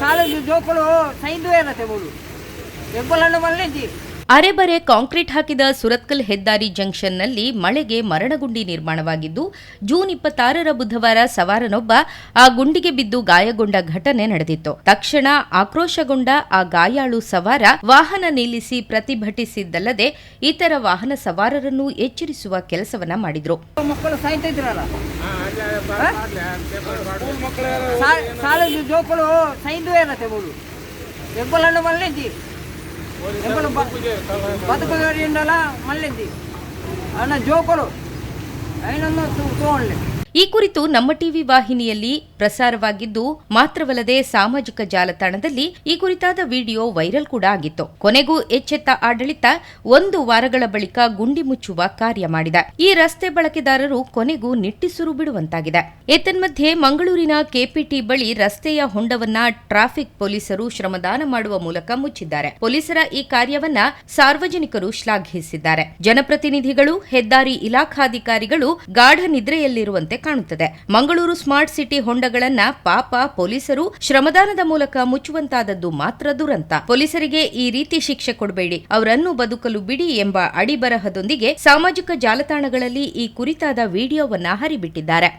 ಸಾಲ ಜೋಕುಲು ಸೈದು ಏನತ್ತೆ ಬೋಲು ಎಬ್ಬಲನ್ನು ಮಲ್ಲಿದ್ದಿ ಅರೆಬರೆ ಕಾಂಕ್ರೀಟ್ ಹಾಕಿದ ಸುರತ್ಕಲ್ ಹೆದ್ದಾರಿ ಜಂಕ್ಷನ್ನಲ್ಲಿ ಮಳೆಗೆ ಮರಣಗುಂಡಿ ನಿರ್ಮಾಣವಾಗಿದ್ದು ಜೂನ್ ಇಪ್ಪತ್ತಾರರ ಬುಧವಾರ ಸವಾರನೊಬ್ಬ ಆ ಗುಂಡಿಗೆ ಬಿದ್ದು ಗಾಯಗೊಂಡ ಘಟನೆ ನಡೆದಿತ್ತು. ತಕ್ಷಣ ಆಕ್ರೋಶಗೊಂಡ ಆ ಗಾಯಾಳು ಸವಾರ ವಾಹನ ನಿಲ್ಲಿಸಿ ಪ್ರತಿಭಟಿಸಿದ್ದಲ್ಲದೆ ಇತರ ವಾಹನ ಸವಾರರನ್ನು ಎಚ್ಚರಿಸುವ ಕೆಲಸವನ್ನ ಮಾಡಿದ್ರು. ಮಕ್ಕಳು ఎంపలు బతుకు ఎండాలా మళ్ళీ అన్న జోకులు అయినందుకు చూడలేదు ಈ ಕುರಿತು ನಮ್ಮ ಟಿವಿ ವಾಹಿನಿಯಲ್ಲಿ ಪ್ರಸಾರವಾಗಿದ್ದು, ಮಾತ್ರವಲ್ಲದೆ ಸಾಮಾಜಿಕ ಜಾಲತಾಣದಲ್ಲಿ ಈ ಕುರಿತಾದ ವಿಡಿಯೋ ವೈರಲ್ ಕೂಡ ಆಗಿತ್ತು. ಕೊನೆಗೂ ಎಚ್ಚೆತ್ತ ಆಡಳಿತ ಒಂದು ವಾರಗಳ ಬಳಿಕ ಗುಂಡಿ ಮುಚ್ಚುವ ಕಾರ್ಯ ಮಾಡಿದೆ. ಈ ರಸ್ತೆ ಬಳಕೆದಾರರು ಕೊನೆಗೂ ನಿಟ್ಟಿಸುರು ಬಿಡುವಂತಾಗಿದೆ. ಏತನ್ಮಧ್ಯೆ ಮಂಗಳೂರಿನ ಕೆಪಿಟಿ ಬಳಿ ರಸ್ತೆಯ ಹೊಂಡವನ್ನ ಟ್ರಾಫಿಕ್ ಪೊಲೀಸರು ಶ್ರಮದಾನ ಮಾಡುವ ಮೂಲಕ ಮುಚ್ಚಿದ್ದಾರೆ. ಪೊಲೀಸರ ಈ ಕಾರ್ಯವನ್ನ ಸಾರ್ವಜನಿಕರು ಶ್ಲಾಘಿಸಿದ್ದಾರೆ. ಜನಪ್ರತಿನಿಧಿಗಳು, ಹೆದ್ದಾರಿ ಇಲಾಖಾಧಿಕಾರಿಗಳು ಗಾಢ ನಿದ್ರೆಯಲ್ಲಿರುವಂತೆ ಕಾಣುತ್ತದೆ. ಮಂಗಳೂರು ಸ್ಮಾರ್ಟ್ ಸಿಟಿ ಹೊಂಡಗಳನ್ನ ಪಾಪ ಪೊಲೀಸರು ಶ್ರಮದಾನದ ಮೂಲಕ ಮುಚ್ಚುವಂತಾದದ್ದು ಮಾತ್ರ ದುರಂತ. ಪೊಲೀಸರಿಗೆ ಈ ರೀತಿ ಶಿಕ್ಷೆ ಕೊಡಬೇಡಿ. ಅವರನ್ನು ಬದುಕಲು ಬಿಡಿ ಎಂಬ ಅಡಿಬರಹದೊಂದಿಗೆ ಸಾಮಾಜಿಕ ಜಾಲತಾಣಗಳಲ್ಲಿ ಈ ಕುರಿತಾದ ವಿಡಿಯೋವನ್ನ ಹರಿಬಿಟ್ಟಿದ್ದಾರೆ.